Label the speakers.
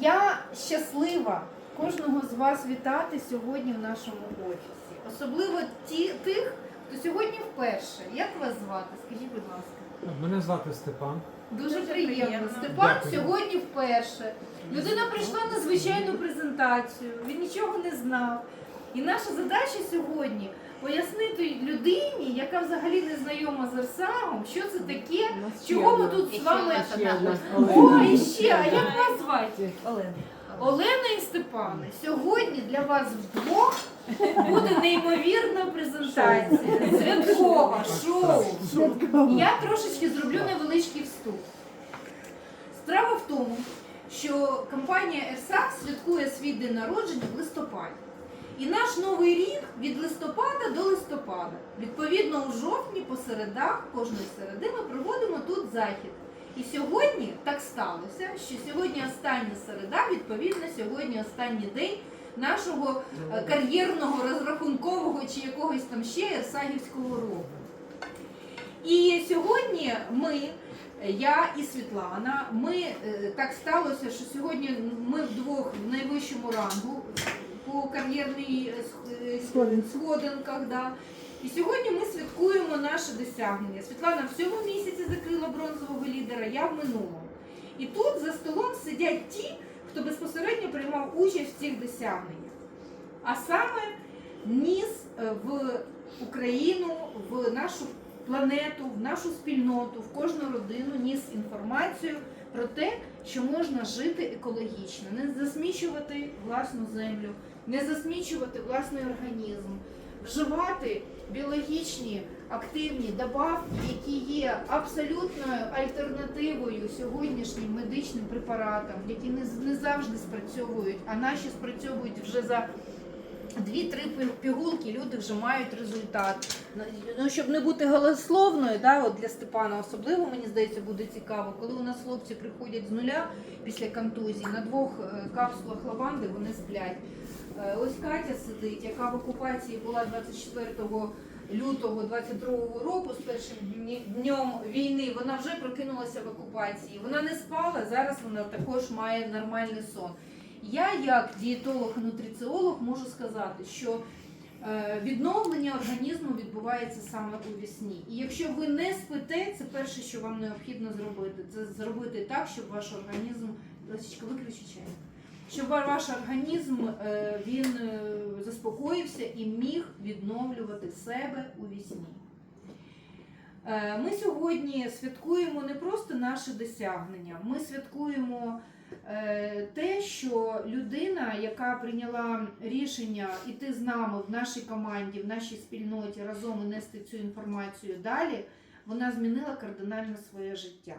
Speaker 1: Я щаслива кожного з вас вітати сьогодні в нашому офісі. Особливо ті, тих, хто сьогодні вперше. Як вас звати? Скажіть, будь ласка.
Speaker 2: Мене звати Степан.
Speaker 1: Дуже,
Speaker 3: Дуже
Speaker 1: приємно.
Speaker 3: приємно.
Speaker 1: Степан
Speaker 2: Дякую.
Speaker 1: сьогодні вперше. Людина прийшла на звичайну презентацію, він нічого не знав. І наша задача сьогодні пояснити людині, яка взагалі не знайома з що це таке, чого ми тут з вами. О, і ще, а як вас звати?
Speaker 3: Олена.
Speaker 1: Олена і Степане, сьогодні для вас вдвох буде неймовірна презентація. Святкова, шоу. Я трошечки зроблю невеличкий вступ. Справа в тому, що компанія Ерсак святкує свій день народження в листопаді. І наш новий рік від листопада до листопада. Відповідно, у жовтні по середах, кожної середи, ми проводимо тут захід. І сьогодні так сталося, що сьогодні остання середа, відповідно, сьогодні останній день нашого е, кар'єрного, розрахункового чи якогось там ще Ерсагівського року. І сьогодні ми, я і Світлана, ми е, так сталося, що сьогодні ми вдвох в найвищому рангу кар'єрній е, е, сходинках. Да. І сьогодні ми святкуємо наше досягнення. Світлана в цьому місяці закрила бронзового лідера, я в минулому. І тут за столом сидять ті, хто безпосередньо приймав участь в цих досягненнях. А саме ніс е, в Україну, в нашу планету, в нашу спільноту, в кожну родину ніс інформацію про те, що можна жити екологічно, не засмічувати власну землю, не засмічувати власний організм, вживати біологічні активні добавки, які є абсолютною альтернативою сьогоднішнім медичним препаратам, які не, завжди спрацьовують, а наші спрацьовують вже за Дві-три пігулки люди вже мають результат. Ну, щоб не бути голословною, да, от для Степана особливо, мені здається, буде цікаво, коли у нас хлопці приходять з нуля після контузії, на двох е, капсулах лаванди вони сплять. Е, Ось Катя сидить, яка в окупації була 24 лютого 22 року з першим днем війни. Вона вже прокинулася в окупації. Вона не спала, зараз вона також має нормальний сон. Я, як дієтолог-нутриціолог, можу сказати, що е, відновлення організму відбувається саме у вісні. І якщо ви не спите, це перше, що вам необхідно зробити. Це зробити так, щоб ваш організм виключи чай. Щоб ваш організм е, він е, заспокоївся і міг відновлювати себе у вісні. Ми сьогодні святкуємо не просто наше досягнення, ми святкуємо те, людина, яка прийняла рішення іти з нами в нашій команді, в нашій спільноті разом і нести цю інформацію далі, вона змінила кардинально своє життя.